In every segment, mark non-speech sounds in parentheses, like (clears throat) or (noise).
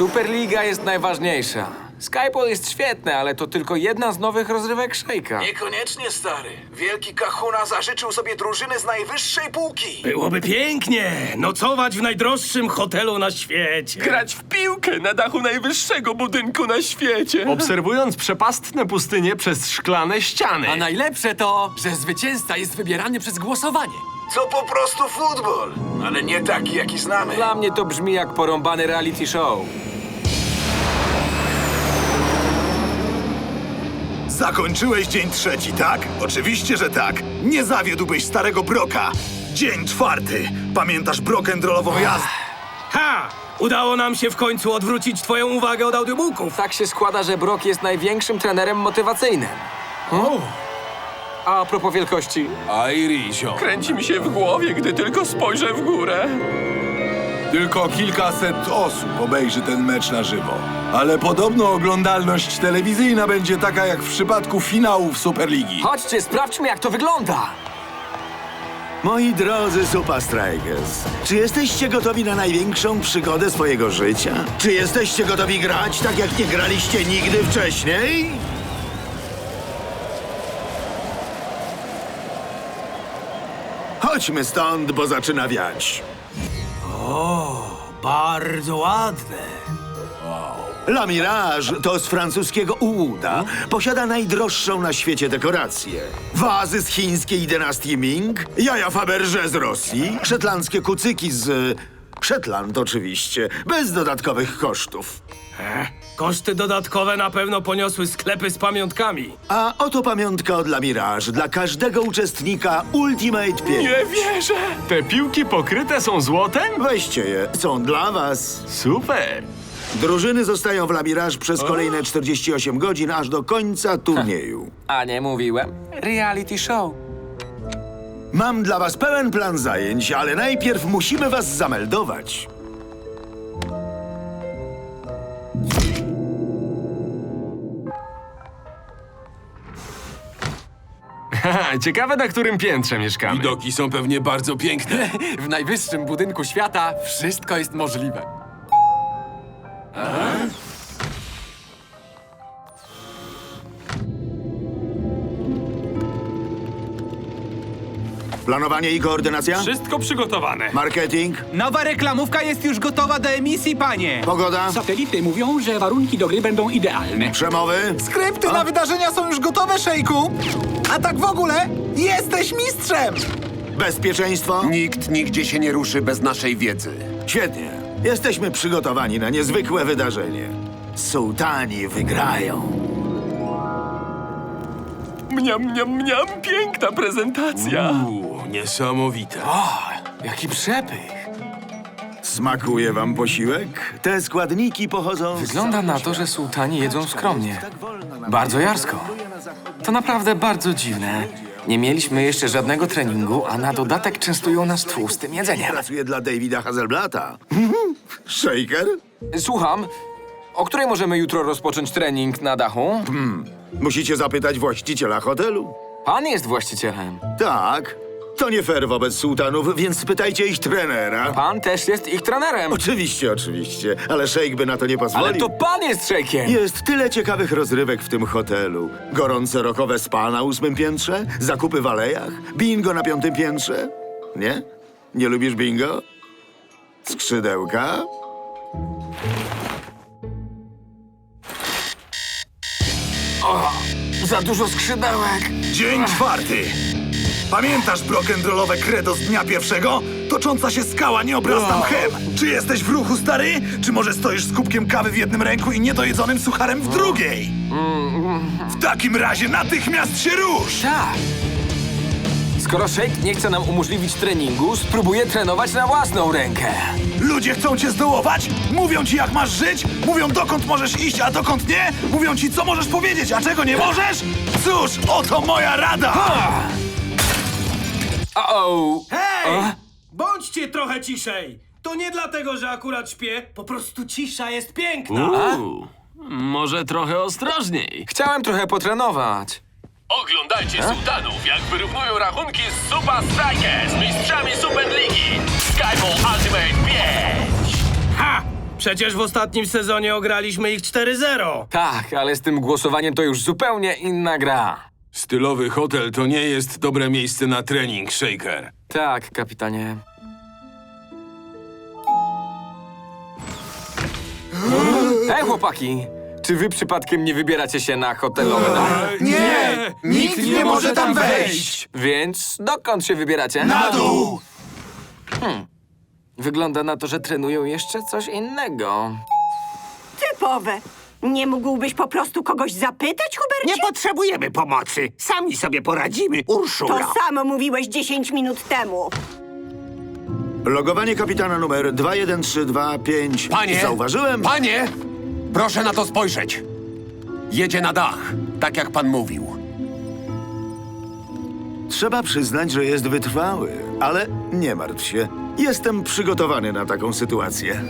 Superliga jest najważniejsza. Skyball jest świetne, ale to tylko jedna z nowych rozrywek Shake'a. Niekoniecznie, stary. Wielki Kahuna zażyczył sobie drużyny z najwyższej półki. Byłoby pięknie nocować w najdroższym hotelu na świecie. Grać w piłkę na dachu najwyższego budynku na świecie. Obserwując przepastne pustynie przez szklane ściany. A najlepsze to, że zwycięzca jest wybierany przez głosowanie. To po prostu futbol, ale nie taki, jaki znamy. Dla mnie to brzmi jak porąbany reality show. Zakończyłeś dzień trzeci, tak? Oczywiście, że tak. Nie zawiódłbyś starego Broka. Dzień czwarty. Pamiętasz brokendrollową jazdę? Ha! Udało nam się w końcu odwrócić twoją uwagę od audiobooków. Tak się składa, że Brock jest największym trenerem motywacyjnym. A propos wielkości, Kręci mi się w głowie, gdy tylko spojrzę w górę. Tylko kilkaset osób obejrzy ten mecz na żywo. Ale podobno oglądalność telewizyjna będzie taka jak w przypadku finałów Superligi. chodźcie, sprawdźmy jak to wygląda. Moi drodzy Super Strikers, czy jesteście gotowi na największą przygodę swojego życia? Czy jesteście gotowi grać tak, jak nie graliście nigdy wcześniej? Chodźmy stąd, bo zaczyna wiać. Bardzo ładne. La Mirage to z francuskiego Uuda. Posiada najdroższą na świecie dekorację. Wazy z chińskiej dynastii Ming, jaja Faberże z Rosji, szetlandzkie kucyki z... Szetland oczywiście, bez dodatkowych kosztów. Koszty dodatkowe na pewno poniosły sklepy z pamiątkami. A oto pamiątka od La Mirage dla każdego uczestnika Ultimate 5. Nie wierzę. Te piłki pokryte są złotem? Weźcie je, są dla was. Super! Drużyny zostają w La Mirage przez kolejne 48 godzin, aż do końca turnieju. A nie mówiłem? Reality show. Mam dla was pełen plan zajęć, ale najpierw musimy was zameldować. Haha, ciekawe na którym piętrze mieszkamy. Widoki są pewnie bardzo piękne. (laughs) W najwyższym budynku świata wszystko jest możliwe. Planowanie i koordynacja? Wszystko przygotowane. Marketing? Nowa reklamówka jest już gotowa do emisji, panie! Pogoda? Satelity mówią, że warunki do gry będą idealne. Przemowy? Skrypty na wydarzenia są już gotowe, Szejku. A tak w ogóle, jesteś mistrzem. Bezpieczeństwo? Nikt nigdzie się nie ruszy bez naszej wiedzy. Świetnie. Jesteśmy przygotowani na niezwykłe wydarzenie. Sułtani wygrają. Mniam, mniam, mniam. Piękna prezentacja. Uuu, niesamowite. Jaki przepych. Smakuje wam posiłek? Te składniki pochodzą z Wygląda na to, że sułtani jedzą skromnie. Bardzo jarsko. To naprawdę bardzo dziwne. Nie mieliśmy jeszcze żadnego treningu, a na dodatek częstują nas tłustym jedzeniem. Pracuję dla Davida Hazelblata. (laughs) Shaker? Słucham, o której możemy jutro rozpocząć trening na dachu? Musicie zapytać właściciela hotelu. Pan jest właścicielem. Tak. To nie fair wobec sułtanów, więc spytajcie ich trenera. Pan też jest ich trenerem. Oczywiście, oczywiście, ale szejk by na to nie pozwolił. Ale to pan jest szejkiem. Jest tyle ciekawych rozrywek w tym hotelu. Gorące rokowe spa na ósmym piętrze, zakupy w alejach, bingo na piątym piętrze. Nie? Nie lubisz bingo? Skrzydełka? Za dużo skrzydełek. Dzień czwarty. Pamiętasz brokendrollowe credo z dnia pierwszego? Tocząca się skała nie obrasta mchem. Czy jesteś w ruchu, stary? Czy może stoisz z kubkiem kawy w jednym ręku i niedojedzonym sucharem w drugiej? W takim razie natychmiast się rusz! Tak. Skoro Shake nie chce nam umożliwić treningu, spróbuję trenować na własną rękę. Ludzie chcą cię zdołować? Mówią ci, jak masz żyć? Mówią, dokąd możesz iść, a dokąd nie? Mówią ci, co możesz powiedzieć, a czego nie możesz? Cóż, oto moja rada! O-o! Hej! Bądźcie trochę ciszej. To nie dlatego, że akurat śpię, po prostu cisza jest piękna. Uuu, może trochę ostrożniej. Chciałem trochę potrenować. Oglądajcie sułtanów, jak wyrównują rachunki z Super Strikers, mistrzami Superligi. Skyball Ultimate 5. Ha! Przecież w ostatnim sezonie ograliśmy ich 4-0. Tak, ale z tym głosowaniem to już zupełnie inna gra. Stylowy hotel to nie jest dobre miejsce na trening, Shaker. Tak, kapitanie. Hej, chłopaki! Czy wy przypadkiem nie wybieracie się na hotelowe domy? Nie! Nikt nie może tam wejść! Więc dokąd się wybieracie? Na dół! Wygląda na to, że trenują jeszcze coś innego. Typowe. Nie mógłbyś po prostu kogoś zapytać? Nie potrzebujemy pomocy. Sami sobie poradzimy, To Urszula. samo mówiłeś 10 minut temu. Logowanie kapitana numer 21325. Panie! Zauważyłem. Panie! Proszę na to spojrzeć. Jedzie na dach, tak jak pan mówił. Trzeba przyznać, że jest wytrwały, ale nie martw się. Jestem przygotowany na taką sytuację.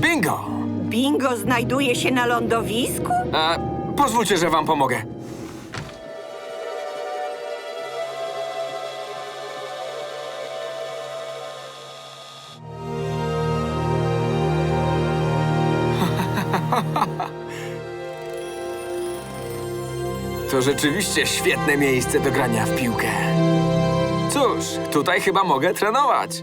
Bingo! Bingo znajduje się na lądowisku? A, pozwólcie, że wam pomogę. (laughs) To rzeczywiście świetne miejsce do grania w piłkę. Cóż, tutaj chyba mogę trenować.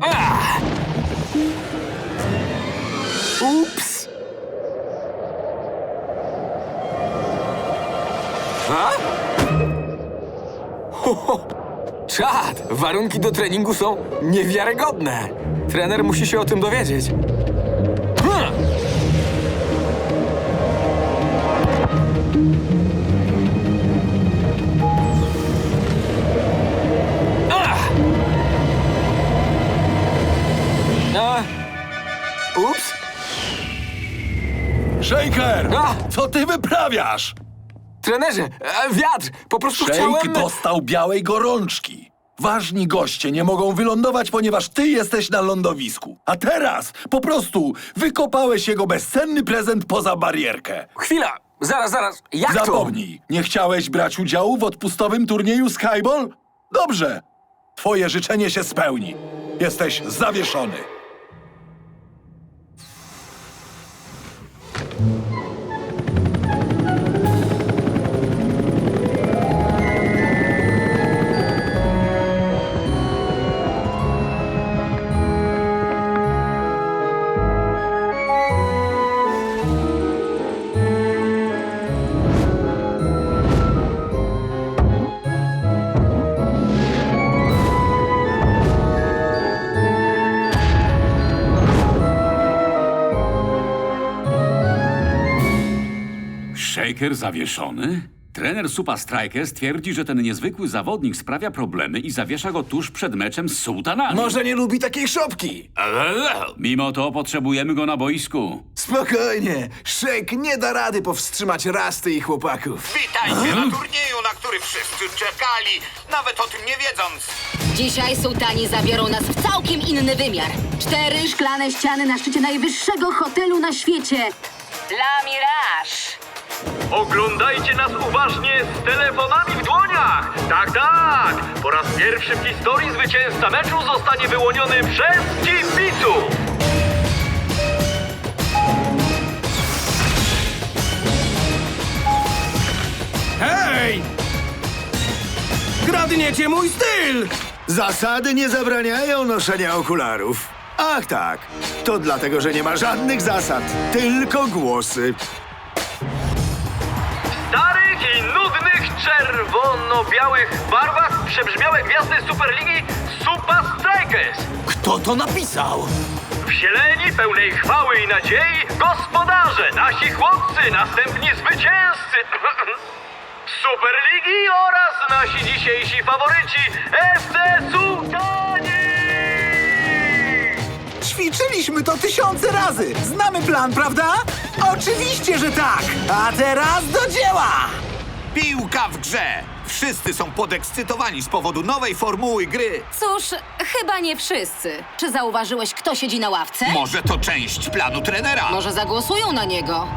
Ah! Ups! A? Ho, ho. Czad! Warunki do treningu są niewiarygodne. Trener musi się o tym dowiedzieć. Ups! Shaker! A! Co ty wyprawiasz? Trenerze, e, wiatr! Po prostu Shake chciałem... dostał białej gorączki. Ważni goście nie mogą wylądować, ponieważ ty jesteś na lądowisku. A teraz po prostu wykopałeś jego bezcenny prezent poza barierkę. Chwila! Zaraz, zaraz! Jak to? Zapomnij, nie chciałeś brać udziału w odpustowym turnieju Skyball? Dobrze, twoje życzenie się spełni. Jesteś zawieszony. Shaker zawieszony? Trener Supa Strikers twierdzi, że ten niezwykły zawodnik sprawia problemy i zawiesza go tuż przed meczem z sułtanami. Może nie lubi takiej szopki? Mimo to potrzebujemy go na boisku. Spokojnie, Shake nie da rady powstrzymać rasty i chłopaków. Witajcie na turnieju, na który wszyscy czekali, nawet o tym nie wiedząc. Dzisiaj sułtani zabiorą nas w całkiem inny wymiar. Cztery szklane ściany na szczycie najwyższego hotelu na świecie. La Mirage. Oglądajcie nas uważnie z telefonami w dłoniach! Tak, tak! Po raz pierwszy w historii zwycięzca meczu zostanie wyłoniony przez kibiców! Hej! Kradniecie mój styl! Zasady nie zabraniają noszenia okularów. Ach tak, to dlatego, że nie ma żadnych zasad, tylko głosy. Czerwono-białych barwach przebrzmiałe gwiazdy Superligi Supa Strikers! Kto to napisał? Wsieleni pełnej chwały i nadziei gospodarze, nasi chłopcy, następni zwycięzcy (clears throat) Superligi oraz nasi dzisiejsi faworyci FC Sułtani! Ćwiczyliśmy to tysiące razy. Znamy plan, prawda? Oczywiście, że tak. A teraz do dzieła! Piłka w grze! Wszyscy są podekscytowani z powodu nowej formuły gry. Cóż, chyba nie wszyscy. Czy zauważyłeś, kto siedzi na ławce? Może to część planu trenera. Może zagłosują na niego.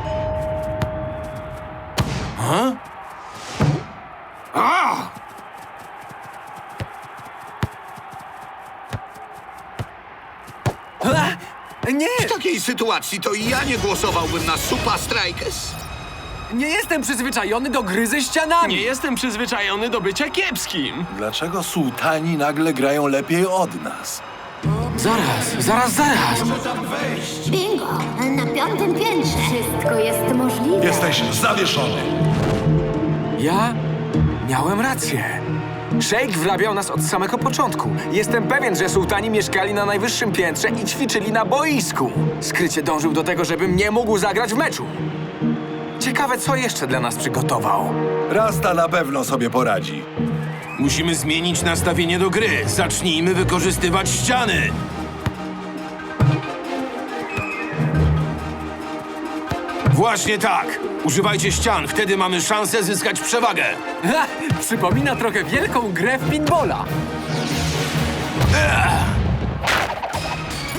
Nie, W takiej sytuacji to i ja nie głosowałbym na Supa Strikers. Nie jestem przyzwyczajony do gry ze ścianami. Nie jestem przyzwyczajony do bycia kiepskim. Dlaczego sułtani nagle grają lepiej od nas? Zaraz, zaraz, zaraz. Bingo! Na piątym piętrze. Wszystko jest możliwe. Jesteś zawieszony. Ja miałem rację. Szejk wrabiał nas od samego początku. Jestem pewien, że sułtani mieszkali na najwyższym piętrze i ćwiczyli na boisku. Skrycie dążył do tego, żebym nie mógł zagrać w meczu. Ciekawe, co jeszcze dla nas przygotował. Rasta na pewno sobie poradzi. Musimy zmienić nastawienie do gry. Zacznijmy wykorzystywać ściany. Właśnie tak. Używajcie ścian, wtedy mamy szansę zyskać przewagę. Ha, przypomina trochę wielką grę w pinbola.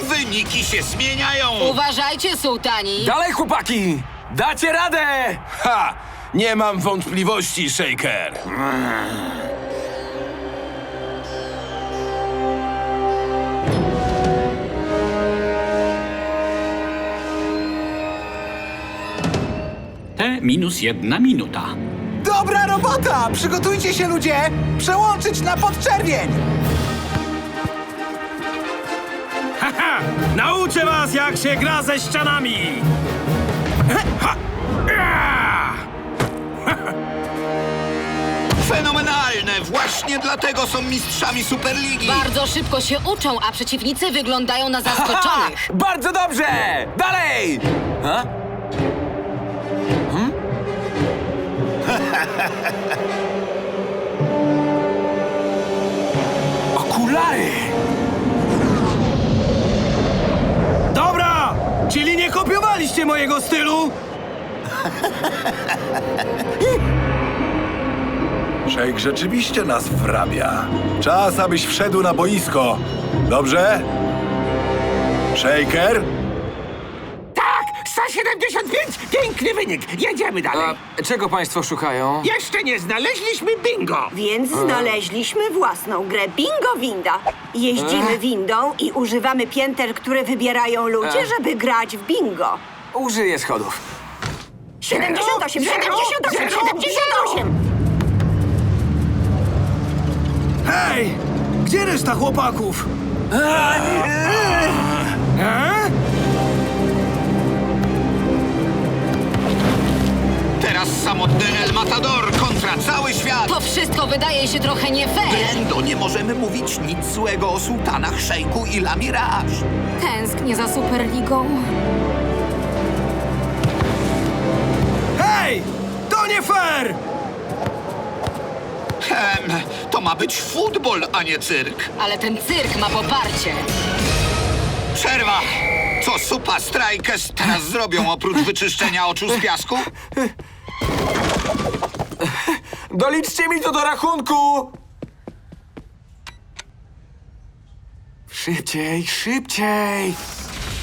Wyniki się zmieniają. Uważajcie, sułtani! Dalej, chłopaki! Dacie radę! Ha! Nie mam wątpliwości, Shaker. T minus jedna minuta. Dobra robota! Przygotujcie się, ludzie! Przełączyć na podczerwień! Nauczę was, jak się gra ze ścianami! (laughs) Fenomenalne! Właśnie dlatego są mistrzami Superligi. Bardzo szybko się uczą, a przeciwnicy wyglądają na zaskoczonych. (laughs) Bardzo dobrze! Dalej! Ha? Hmm? (laughs) Okulary! Nie kopiowaliście mojego stylu? Szejk rzeczywiście nas wrabia. Czas, abyś wszedł na boisko. Dobrze? Shaker? Tak! 175! Piękny wynik! Jedziemy dalej! A czego państwo szukają? Jeszcze nie znaleźliśmy bingo! Więc znaleźliśmy własną grę Bingo Winda. Jeździmy windą i używamy pięter, które wybierają ludzie, Ech. żeby grać w bingo. Użyję schodów. 78, Zero, 78, zero, 78! Hej! Gdzie reszta chłopaków? A? Teraz samotny El Matador kontra cały świat. To wszystko wydaje się trochę nie fair. Brendo, nie możemy mówić nic złego o sułtanach, szejku i La Mirage. Tęsknię za Superligą. Fair! Hem, to ma być futbol, a nie cyrk. Ale ten cyrk ma poparcie. Przerwa! Co Supa Strikers teraz zrobią oprócz wyczyszczenia oczu z piasku? Doliczcie mi to do rachunku! Szybciej, szybciej!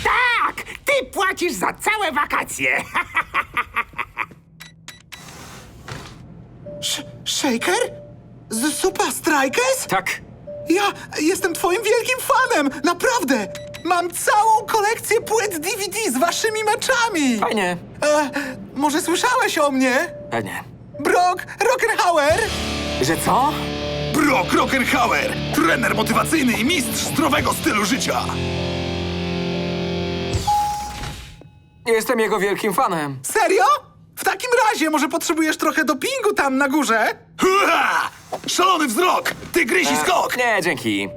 Tak! Ty płacisz za całe wakacje! (laughs) Shaker? Z Super Strikers? Tak. Ja jestem twoim wielkim fanem! Naprawdę! Mam całą kolekcję płyt DVD z waszymi meczami! Fajnie. E, może słyszałeś o mnie? Pewnie. Brock Rockenhauer? Że co? Brock Rockenhauer, trener motywacyjny i mistrz zdrowego stylu życia. Jestem jego wielkim fanem. Serio? W takim razie może potrzebujesz trochę dopingu tam na górze? Hurra! Szalony wzrok! Tygrysi skok! Nie, dzięki.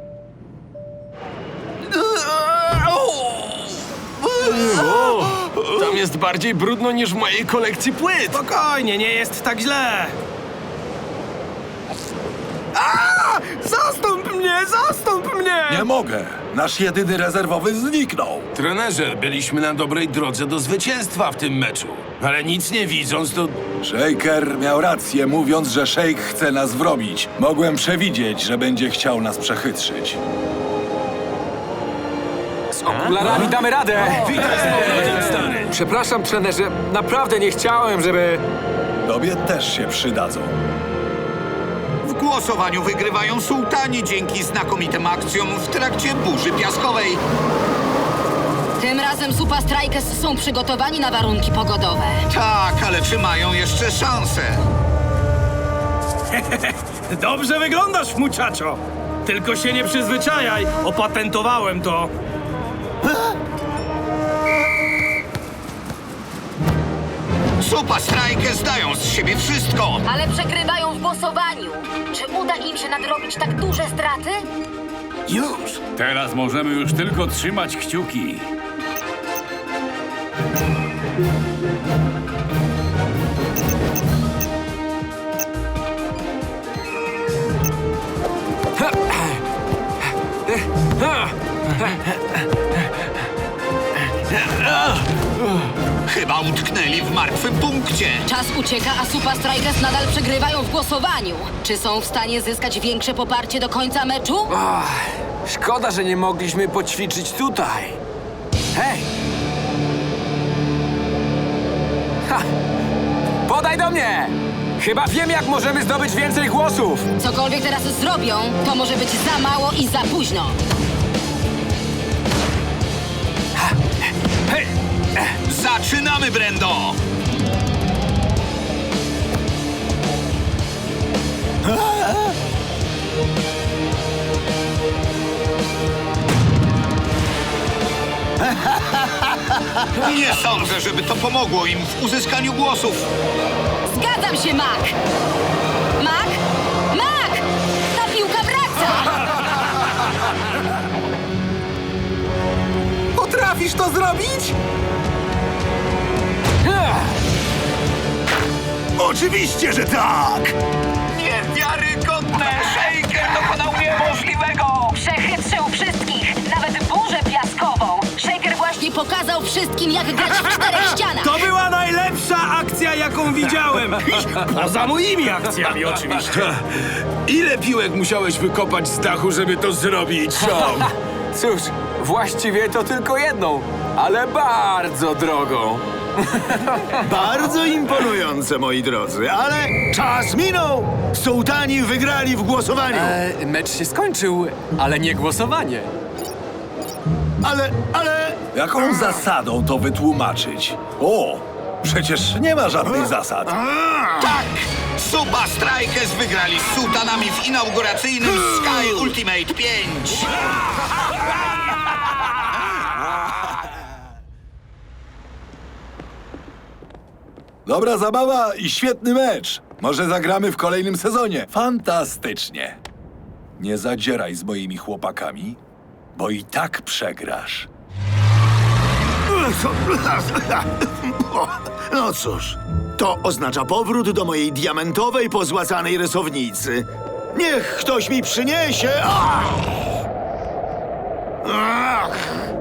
Tam jest bardziej brudno niż w mojej kolekcji płyt. Spokojnie, nie jest tak źle. A! Zastąp mnie! Zastąp mnie! Nie mogę. Nasz jedyny rezerwowy zniknął. Trenerze, byliśmy na dobrej drodze do zwycięstwa w tym meczu. Ale nic nie widząc, to... Shaker miał rację, mówiąc, że Shake chce nas wrobić. Mogłem przewidzieć, że będzie chciał nas przechytrzyć. Z okularami damy radę! stary. Przepraszam, trenerze, naprawdę nie chciałem, żeby... Tobie też się przydadzą. W głosowaniu wygrywają sułtani dzięki znakomitym akcjom w trakcie burzy piaskowej. Tym razem Supa Strikers są przygotowani na warunki pogodowe. Tak, ale czy mają jeszcze szansę? Dobrze wyglądasz, muchacho. Tylko się nie przyzwyczajaj, opatentowałem to. Supa Strikers dają z siebie wszystko. Ale przegrywają w głosowaniu. Czy uda im się nadrobić tak duże straty? Już! Teraz możemy już tylko trzymać kciuki. Chyba utknęli w martwym punkcie. Czas ucieka, a Supa Strikers nadal przegrywają w głosowaniu. Czy są w stanie zyskać większe poparcie do końca meczu? Ach, szkoda, że nie mogliśmy poćwiczyć tutaj. Hej! Ha! Podaj do mnie! Chyba wiem, jak możemy zdobyć więcej głosów! Cokolwiek teraz zrobią, to może być za mało i za późno. Zaczynamy, Brendo! Nie sądzę, żeby to pomogło im w uzyskaniu głosów. Zgadzam się, Mac! Oczywiście, że tak! Niewiarygodne! Shaker dokonał niemożliwego! Przechytrzył wszystkich, nawet burzę piaskową. Shaker właśnie pokazał wszystkim, jak grać w czterech (laughs) ścianach. To była najlepsza akcja, jaką widziałem. (laughs) Poza moimi akcjami, oczywiście. (laughs) Ile piłek musiałeś wykopać z dachu, żeby to zrobić? Cóż, właściwie to tylko jedną, ale bardzo drogą. (laughs) Bardzo imponujące, moi drodzy, ale czas minął! Sułtani wygrali w głosowaniu! E, mecz się skończył, ale nie głosowanie. Ale, ale... Jaką zasadą to wytłumaczyć? O, przecież nie ma żadnych zasad. Tak! Supa Strikers wygrali z sułtanami w inauguracyjnym Sky Ultimate 5. (laughs) Dobra zabawa i świetny mecz. Może zagramy w kolejnym sezonie. Fantastycznie. Nie zadzieraj z moimi chłopakami, bo i tak przegrasz. No cóż, to oznacza powrót do mojej diamentowej, pozłacanej rysownicy. Niech ktoś mi przyniesie... Ach! Ach!